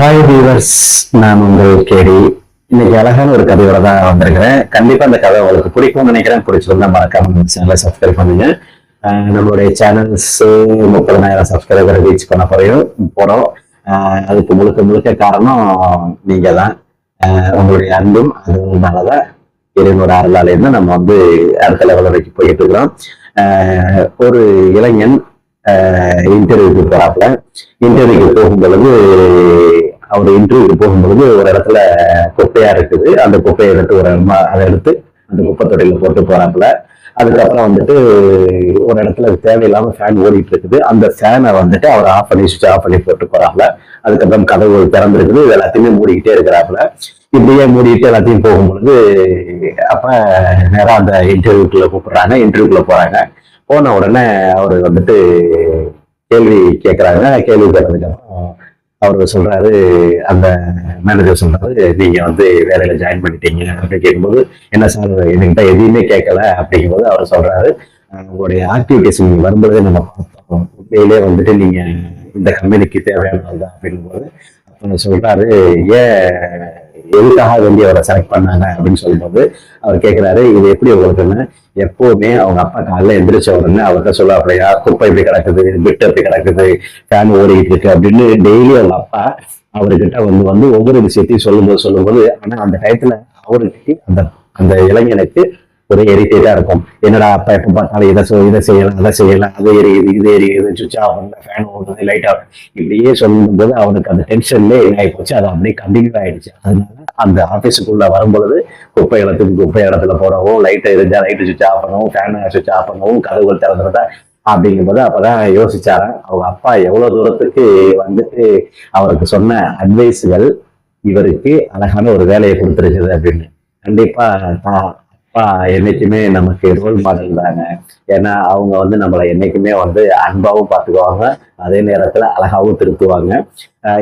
Hi ரீவர்ஸ் நான் உங்கள் கேடி. இன்னைக்கு அழகான ஒரு கதையோட தான் வந்திருக்கிறேன். கண்டிப்பா அந்த கதை உங்களுக்கு பிடிக்கும்னு நினைக்கிறேன். பிடிச்சிருந்தா மறக்காம நம்ம சேனலை சப்ஸ்கிரைப் பண்ணுங்க. நம்மளுடைய சேனல்ஸ் முப்பதனாயிரம் சப்ஸ்கிரைபர் ரீச் பண்ண போறையும் போறோம். அதுக்கு முழுக்க முழுக்க காரணம் நீங்க தான். உங்களுடைய அன்பும் அதுனாலதான் இறைவனோட அருளாலேருந்து நம்ம வந்து அடுத்த லெவல் வரைக்கும் போயிட்டு இருக்கிறோம். ஒரு இளைஞன் இன்டர்வியூக்கு போறாப்புல. இன்டர்வியூக்கு போகும் பொழுது அவர் இன்டர்வியூக்கு போகும்பொழுது ஒரு இடத்துல குப்பையா இருக்குது. அந்த குப்பையை எடுத்து ஒரு ம- அதை எடுத்து அந்த குப்பை தொட்டியில போட்டு போறாப்புல. அதுக்கப்புறம் வந்துட்டு ஒரு இடத்துல தேவையில்லாம ஃபேன் ஓடிட்டு இருக்குது. அந்த ஃபேனை வந்துட்டு அவர் ஆஃப் பண்ணி சுவிட்ச் ஆஃப் பண்ணி போட்டு போறாப்புல. அதுக்கப்புறம் கதவு திறந்துருக்குது. இது எல்லாத்தையுமே மூடிக்கிட்டே இருக்கிறாப்புல. இப்படியே மூடிட்டு எல்லாத்தையும் போகும்பொழுது அப்ப நேரம் அந்த இன்டர்வியூக்குள்ள கூப்பிடுறாங்க. இன்டர்வியூக்குள்ள போறாங்க. போன உடனே அவர் வந்துட்டு கேள்வி கேட்கறாங்க கேள்வி கேட்டதுக்கு அவர் சொல்றாரு அந்த மேனேஜர் சொல்றாரு நீங்க வந்து வேலையில ஜாயின் பண்ணிட்டீங்க. அப்படின்னு கேட்கும்போது என்ன சார் என்கிட்ட எதையுமே கேட்கல அப்படிங்கும்போது அவர் சொல்றாரு உங்களுடைய ஆக்டிவிட்டிஸ் நீங்க வரும்போதே நம்ம பார்த்தோம் உண்மையிலே வந்துட்டு நீங்க இந்த கம்பெனிக்கு தேவையானது தான் அப்படிங்கும்போது அப்ப சொல்றாரு ஏன் எதுக்காக வேண்டி அவரை செலக்ட் பண்ணாங்க அப்படின்னு சொல்லும்போது அவர் கேட்கிறாரு இது எப்படி உங்களுக்குன்னு? எப்பவுமே அவங்க அப்பா காலைல எந்திரிச்ச உடனே அவர்கிட்ட சொல்ல அப்படியா குப்பை இப்படி கிடக்குது? பிட்டு எப்படி கிடக்குது? ஃபேன் ஓடிட்டு இருக்கு. அப்படின்னு டெய்லி அவங்க அப்பா அவர்கிட்ட வந்து வந்து ஒவ்வொரு விஷயத்தையும் சொல்லும்போது சொல்லும்போது ஆனா அந்த டயத்துல அவருக்கு அந்த அந்த இளைஞனுக்கு ஒரு இரிட்டேட்டா இருக்கும். என்னடா அப்பா எப்ப பார்த்தாலும் இதை சொ- இதை செய்யலாம் அதை செய்யலாம் அது எரியுது இது எரியுது சுவிட்ச் ஆஃப் பண்ணல ஃபேன் ஓடுறது லைட் ஆகும் இப்படியே சொல்லும்போது அவனுக்கு அந்த டென்ஷன்லேயே என்ன ஆகி போச்சு. அது அப்படியே கண்டினியூ ஆயிடுச்சு. அதனால அந்த ஆஃபீஸுக்குள்ள வரும்பொழுது குப்பை இடத்துக்கு குப்பை இடத்துல போடவும் லைட்டை இருந்தா லைட்டு சுவிட்ச் ஆஃப் பண்ணவும் ஃபேன் சுவிட்ச் ஆஃப் பண்ணவும் கதவுகள் திறந்துருந்தா அப்படிங்கும்போது அப்பதான் யோசிச்சாரன் அவங்க அப்பா எவ்வளவு தூரத்துக்கு வந்துட்டு அவருக்கு சொன்ன அட்வைஸுகள் இவருக்கு அழகான ஒரு வேலையை கொடுத்துருக்குது அப்படின்னு. கண்டிப்பா என்னைக்குமே நமக்கு ரோல் மாடல் தாங்க. ஏன்னா அவங்க வந்து நம்மளை என்னைக்குமே வந்து அன்பாவும் பார்த்துக்குவாங்க அதே நேரத்துல அழகாவும் திருத்துவாங்க.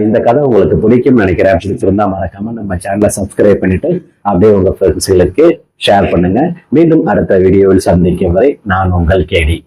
இந்த கதை உங்களுக்கு பிடிக்கும்னு நினைக்கிறேன். பிடிச்சிருந்தா மறக்காம நம்ம சேனலை சப்ஸ்கிரைப் பண்ணிட்டு அப்படியே உங்க ஃப்ரெண்ட்ஸுகளுக்கு ஷேர் பண்ணுங்க. மீண்டும் அடுத்த வீடியோவில் சந்திக்கும் வரை நான் உங்கள் கேடி.